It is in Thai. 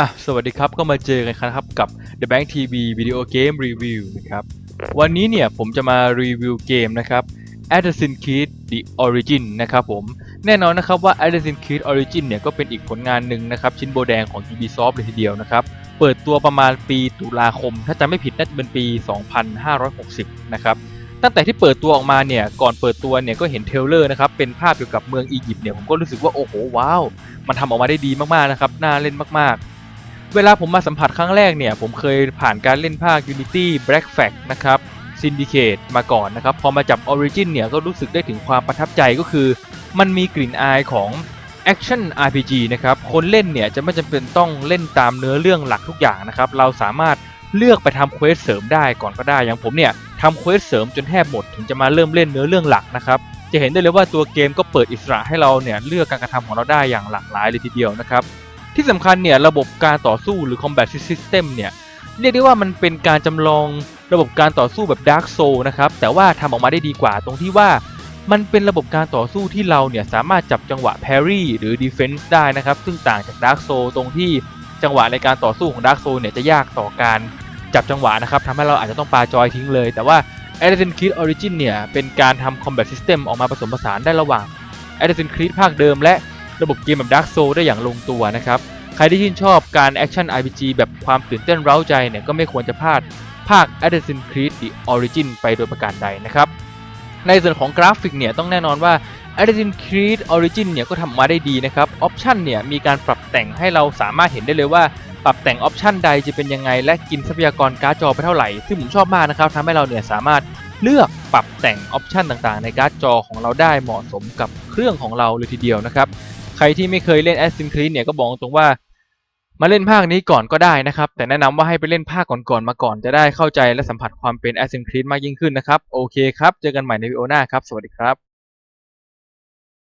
อะสวัสดีครับก็มาเจอกันครับกับ The Bank TV Video Game Review นะครับวันนี้เนี่ยผมจะมารีวิวเกมนะครับ Assassin's Creed The Origin นะครับผมแน่นอนนะครับว่า Assassin's Creed Origin เนี่ยก็เป็นอีกผลงานหนึ่งนะครับชิ้นโบแดงของ Ubisoft เลยทีเดียวนะครับเปิดตัวประมาณปีตุลาคม ถ้าจำไม่ผิดน่าจะเป็นปี 2560 นะครับตั้งแต่ที่เปิดตัวออกมาเนี่ยก่อนเปิดตัวเนี่ยก็เห็นเทเลอร์นะครับเป็นภาพเกี่ยวกับเมืองอียิปต์เนี่ยผมก็รู้สึกว่าโอ้โหว้าว มันทำออกมาได้ดีมากๆนะครับน่าเล่นมากๆ เวลาผมมาสัมผัสครั้งแรกเนี่ย ผมเคยผ่านการเล่นภาค Unity Black Flag นะครับ Syndicate มาก่อนนะครับ พอมาจับ Origin เนี่ย ก็รู้สึกได้ถึงความประทับใจก็คือ มันมีกลิ่นอายของ Action RPG นะครับ คนเล่นเนี่ย จะไม่จำเป็นต้องเล่นตามเนื้อเรื่องหลักทุกอย่างนะครับ เราสามารถเลือกไปทำเควสเสริมได้ก่อนก็ได้ อย่างผมเนี่ยทำเควสเสริมจนแทบหมดถึงจะมาเริ่มเล่นเนื้อเรื่องหลักนะครับ จะเห็นได้เลยว่าตัวเกมก็เปิดอิสระให้เราเนี่ยเลือกการกระทำของเราได้อย่างหลากหลายเลยทีเดียวนะครับ ที่สำคัญเนี่ยระบบการต่อสู้หรือ combat system เนี่ยเรียกได้ว่ามันเป็นการจำลองระบบการต่อสู้แบบ Dark Soul นะครับแต่ว่าทำออกมาได้ดีกว่าตรงที่ว่ามันเป็นระบบการต่อสู้ที่เราเนี่ยสามารถจับจังหวะ parry หรือ defense ได้นะครับ ซึ่งต่างจาก Dark Soul ตรงที่จังหวะในการต่อสู้ของ Dark Soul เนี่ยจะยากต่อการจับจังหวะนะครับทำให้เราอาจจะต้องปาจอยทิ้งเลย แต่ว่า a s s a s s i n Creed Origin เนี่ยเป็นการทำ combat system ออกมาผสมผสานได้ระหว่าง a s s a s s i n Creed ภาคเดิมและ ระบบเกมแบบ Dark Soul ได้อย่างลงตัวนะครับ ใครที่ชื่นชอบการแอคชั่น RPG แบบความตื่นเต้นเร้าใจเนี่ยก็ไม่ควรจะพลาดภาค Assassin's Creed The Origin ไปโดยประการใดนะครับ ในส่วนของกราฟิกเนี่ยต้องแน่นอนว่า Assassin's Creed Origin เนี่ยก็ทำมาได้ดีนะครับ ออปชันเนี่ยมีการปรับแต่งให้เราสามารถเห็นได้เลยว่าปรับแต่งออปชันใดจะเป็นยังไง และกินทรัพยากรการ์ดจอไปเท่าไหร่ ซึ่งผมชอบมากนะครับทำให้เราเนี่ยสามารถเลือกปรับแต่งออปชันต่างๆ ในการ์ดจอของเราได้เหมาะสมกับเครื่องของเราเลยทีเดียวนะครับ ใครที่ไม่เคยเล่น Assassin's Creed เนี่ยก็บอกตรงว่า มาเล่นภาคนี้ก่อนก็ได้นะครับ แต่แนะนำว่าให้ไปเล่นภาคก่อนๆมาก่อนจะได้เข้าใจและสัมผัสความเป็น Assassin's Creed มากยิ่งขึ้นนะครับ โอเคครับ เจอกันใหม่ในวิดีโอหน้าครับ สวัสดีครับ